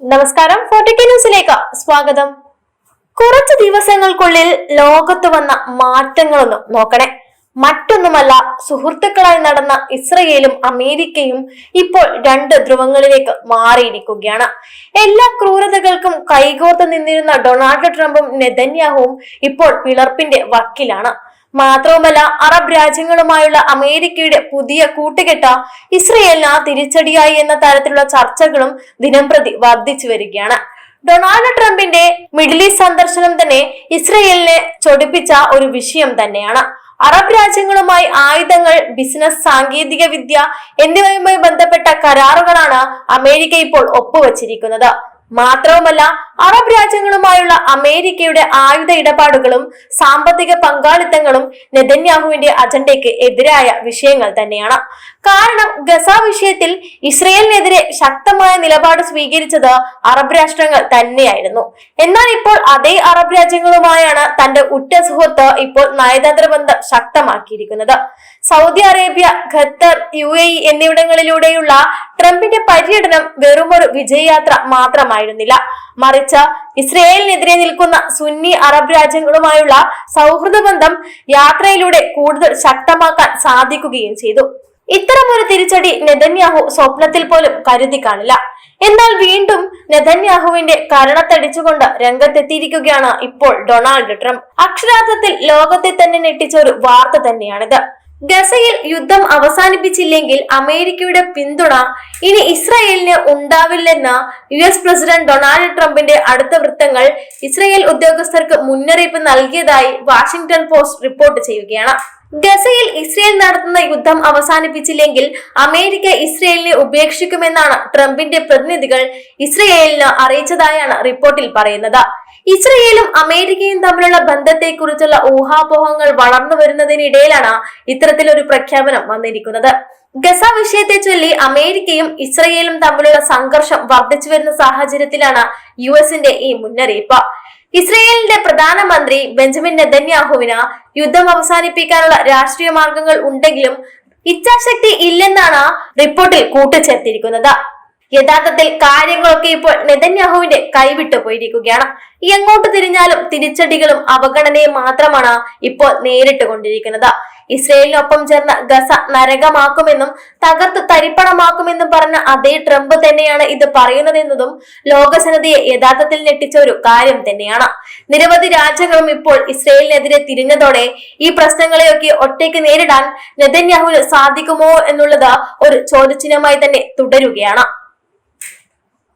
നമസ്കാരം. ഫോർട്ടിക്ക ന്യൂസിലേക്ക് സ്വാഗതം. കുറച്ച് ദിവസങ്ങൾക്കുള്ളിൽ ലോകത്ത് വന്ന മാറ്റങ്ങളൊന്നും നോക്കണേ. മറ്റൊന്നുമല്ല സുഹൃത്തുക്കളായി നടന്ന ഇസ്രയേലും അമേരിക്കയും ഇപ്പോൾ രണ്ട് ധ്രുവങ്ങളിലേക്ക് മാറിയിരിക്കുകയാണ്. എല്ലാ ക്രൂരതകൾക്കും കൈകോർത്ത് നിന്നിരുന്ന ഡൊണാൾഡ് ട്രംപും നെതന്യാഹുവും ഇപ്പോൾ പിളർപ്പിന്റെ വക്കിലാണ്. മാത്രവുമല്ല അറബ് രാജ്യങ്ങളുമായുള്ള അമേരിക്കയുടെ പുതിയ കൂട്ടുകെട്ട ഇസ്രയേലിന് തിരിച്ചടിയായി എന്ന തരത്തിലുള്ള ചർച്ചകളും ദിനംപ്രതി വർദ്ധിച്ചു വരികയാണ്. ഡൊണാൾഡ് ട്രംപിന്റെ മിഡിൽ ഈസ്റ്റ് സന്ദർശനം തന്നെ ഇസ്രയേലിനെ ചൊടിപ്പിച്ച ഒരു വിഷയം തന്നെയാണ്. അറബ് രാജ്യങ്ങളുമായി ആയുധങ്ങൾ ബിസിനസ് സാങ്കേതിക വിദ്യ എന്നിവയുമായി ബന്ധപ്പെട്ട കരാറുകളാണ് അമേരിക്ക ഇപ്പോൾ ഒപ്പുവച്ചിരിക്കുന്നത്. മാത്രവുമല്ല അറബ് രാജ്യങ്ങളുമായുള്ള അമേരിക്കയുടെ ആയുധ ഇടപാടുകളും സാമ്പത്തിക പങ്കാളിത്തങ്ങളും നെതന്യാഹുവിന്റെ അജണ്ടയ്ക്ക് എതിരായ വിഷയങ്ങൾ തന്നെയാണ്. കാരണം ഗസ വിഷയത്തിൽ ഇസ്രയേലിനെതിരെ ശക്തമായ നിലപാട് സ്വീകരിച്ചത് അറബ് രാഷ്ട്രങ്ങൾ തന്നെയായിരുന്നു. എന്നാൽ ഇപ്പോൾ അതേ അറബ് രാജ്യങ്ങളുമായാണ് തന്റെ ഉറ്റ സുഹൃത്ത് ഇപ്പോൾ നയതന്ത്ര ബന്ധം ശക്തമാക്കിയിരിക്കുന്നത്. Saudi Arabia Qatar U A E എന്നിവിടങ്ങളിലൂടെയുള്ള ട്രംപിന്റെ പര്യടനം വെറുമൊരു വിജയയാത്ര മാത്രമായിരുന്നില്ല. മറിച്ച് ഇസ്രയേലിനെതിരെ നിൽക്കുന്ന സുന്നി അറബ് രാജ്യങ്ങളുമായുള്ള സൗഹൃദ ബന്ധം യാത്രയിലൂടെ കൂടുതൽ ശക്തമാക്കാൻ സാധിക്കുകയും ചെയ്തു. ഇത്തരമൊരു തിരിച്ചടി നെതന്യാഹു സ്വപ്നത്തിൽ പോലും കരുതി കാണില്ല. എന്നാൽ വീണ്ടും നെതന്യാഹുവിന്റെ കരണത്തടിച്ചുകൊണ്ട് രംഗത്തെത്തിയിരിക്കുകയാണ് ഇപ്പോൾ ഡൊണാൾഡ് ട്രംപ്. അക്ഷരാർത്ഥത്തിൽ ലോകത്തെ തന്നെ ഞെട്ടിച്ച ഒരു വാർത്ത തന്നെയാണിത്. ഗസയിൽ യുദ്ധം അവസാനിപ്പിച്ചില്ലെങ്കിൽ അമേരിക്കയുടെ പിന്തുണ ഇനി ഇസ്രായേലിന് ഉണ്ടാവില്ലെന്ന യു എസ് പ്രസിഡന്റ് ഡൊണാൾഡ് ട്രംപിന്റെ അടുത്ത വൃത്തങ്ങൾ ഇസ്രായേൽ ഉദ്യോഗസ്ഥർക്ക് മുന്നറിയിപ്പ് നൽകിയതായി വാഷിംഗ്ടൺ പോസ്റ്റ് റിപ്പോർട്ട് ചെയ്യുകയാണ്. ഗസയിൽ ഇസ്രയേൽ നടത്തുന്ന യുദ്ധം അവസാനിപ്പിച്ചില്ലെങ്കിൽ അമേരിക്ക ഇസ്രയേലിനെ ഉപേക്ഷിക്കുമെന്നാണ് ട്രംപിന്റെ പ്രതിനിധികൾ ഇസ്രയേലിന് അറിയിച്ചതായാണ് റിപ്പോർട്ടിൽ പറയുന്നത്. ഇസ്രയേലും അമേരിക്കയും തമ്മിലുള്ള ബന്ധത്തെക്കുറിച്ചുള്ള ഊഹാപോഹങ്ങൾ വളർന്നു വരുന്നതിനിടയിലാണ് ഇത്തരത്തിലൊരു പ്രഖ്യാപനം വന്നിരിക്കുന്നത്. ഗസ വിഷയത്തെ ചൊല്ലി അമേരിക്കയും ഇസ്രയേലും തമ്മിലുള്ള സംഘർഷം വർദ്ധിച്ചു വരുന്ന സാഹചര്യത്തിലാണ് യു എസിന്റെ ഈ മുന്നറിയിപ്പ്. ഇസ്രയേലിന്റെ പ്രധാനമന്ത്രി ബെഞ്ചമിൻ നെതന്യാഹുവിന് യുദ്ധം അവസാനിപ്പിക്കാനുള്ള രാഷ്ട്രീയ മാർഗങ്ങൾ ഉണ്ടെങ്കിലും ഇച്ഛാശക്തി ഇല്ലെന്നാണ് റിപ്പോർട്ടിൽ കൂട്ടിച്ചേർത്തിരിക്കുന്നത്. യഥാർത്ഥത്തിൽ കാര്യങ്ങളൊക്കെ ഇപ്പോൾ നെതന്യാഹുവിന്റെ കൈവിട്ടു പോയിരിക്കുകയാണ്. എങ്ങോട്ട് തിരിഞ്ഞാലും തിരിച്ചടികളും അവഗണനയും മാത്രമാണ് ഇപ്പോൾ നേരിട്ട് കൊണ്ടിരിക്കുന്നത്. ഇസ്രയേലിനൊപ്പം ചേർന്ന് ഗസ നരകമാക്കുമെന്നും തകർത്ത് തരിപ്പണമാക്കുമെന്നും പറഞ്ഞ അതേ ട്രംപ് തന്നെയാണ് ഇത് പറയുന്നതെന്നതും ലോകജനതയെ യഥാർത്ഥത്തിൽ ഞെട്ടിച്ച ഒരു കാര്യം തന്നെയാണ്. നിരവധി രാജ്യങ്ങളും ഇപ്പോൾ ഇസ്രയേലിനെതിരെ തിരിഞ്ഞതോടെ ഈ പ്രശ്നങ്ങളെയൊക്കെ ഒറ്റയ്ക്ക് നേരിടാൻ നെതന്യാഹുവിന് സാധിക്കുമോ എന്നുള്ളത് ഒരു ചോദ്യചിഹ്നമായി തന്നെ തുടരുകയാണ്.